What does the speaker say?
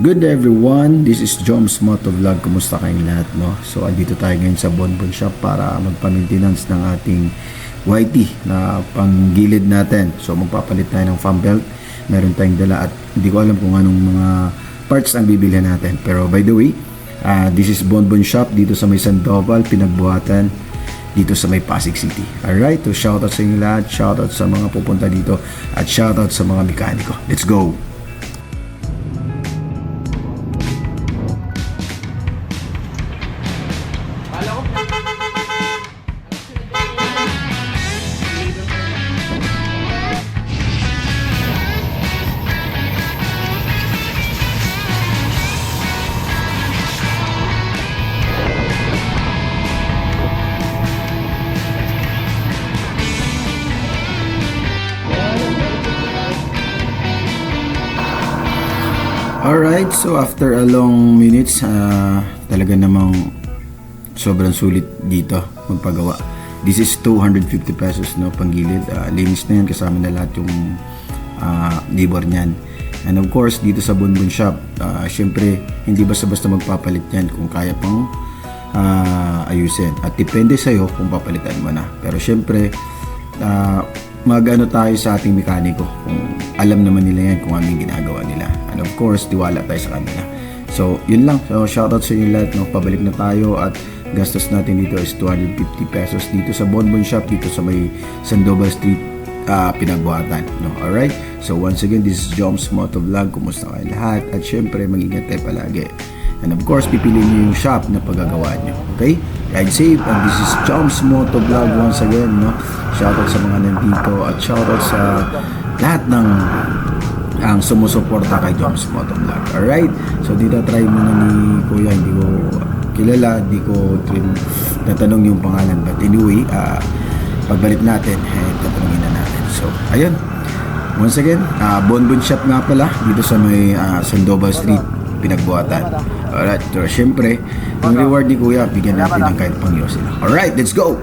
Good everyone, this is Joms Motovlog. Kumusta kayong lahat, no? So, andito tayo ngayon sa Bonbon Shop para magpa-maintenance ng ating YT na panggilid natin. So, magpapalit tayo ng fan belt. Meron tayong dala at hindi ko alam kung anong mga parts ang bibilhan natin. Pero by the way, ah, this is Bonbon Shop dito sa may Sandoval, pinagbuhatan dito sa may Pasig City. Alright, so shoutout sa inyo lahat, shoutout sa mga pupunta dito at shoutout sa mga mekaniko. Let's go! Alright, so after a long minutes, ah, talaga namang sobrang sulit dito magpagawa. This is 250 pesos no, panggilid. Ah, linis na yan, kasama na lahat yung ah, labor niyan. And of course, dito sa Bunbun Shop, ah, syempre, hindi basta-basta magpapalit yan kung kaya pang ah, ayusin. At depende sa'yo kung papalitan mo na. Pero syempre, ah, mag-ano tayo sa ating mekaniko kung alam naman nila yan kung ano yung ginagawa nila. And of course, tiwala tayo sa kanila. So, yun lang. So, shoutout sa inyo lahat. No? Pabalik na tayo at gastos natin dito is 250 pesos dito sa Bonbon Shop dito sa may Sandoval Street ah, pinagbuhatan. No? Alright? So, once again, this is Joms Motovlog. Kumusta kayo lahat? At syempre, mag-ingat tayo palagi. And of course, pipiliin nyo yung shop na paggagawa nyo. Okay? Ride safe. And this is Joms Motovlog once again. No? Shoutout sa mga nandito at shoutout sa lahat ng ang sumusuporta kay Joms Motovlog. Alright? So, dito try muna ni Kuya. Hindi ko kilala. Hindi ko natanong yung pangalan. But anyway, ah, pagbalik natin, eh, tatanungin na natin. So, ayun. Once again, uh, Bonbon Shop nga pala dito sa may ah, Sandoval Street pinagbuhatan. Alright, so syempre, yung reward ni Kuya, bigyan natin ng kahit pang Alright, let's go!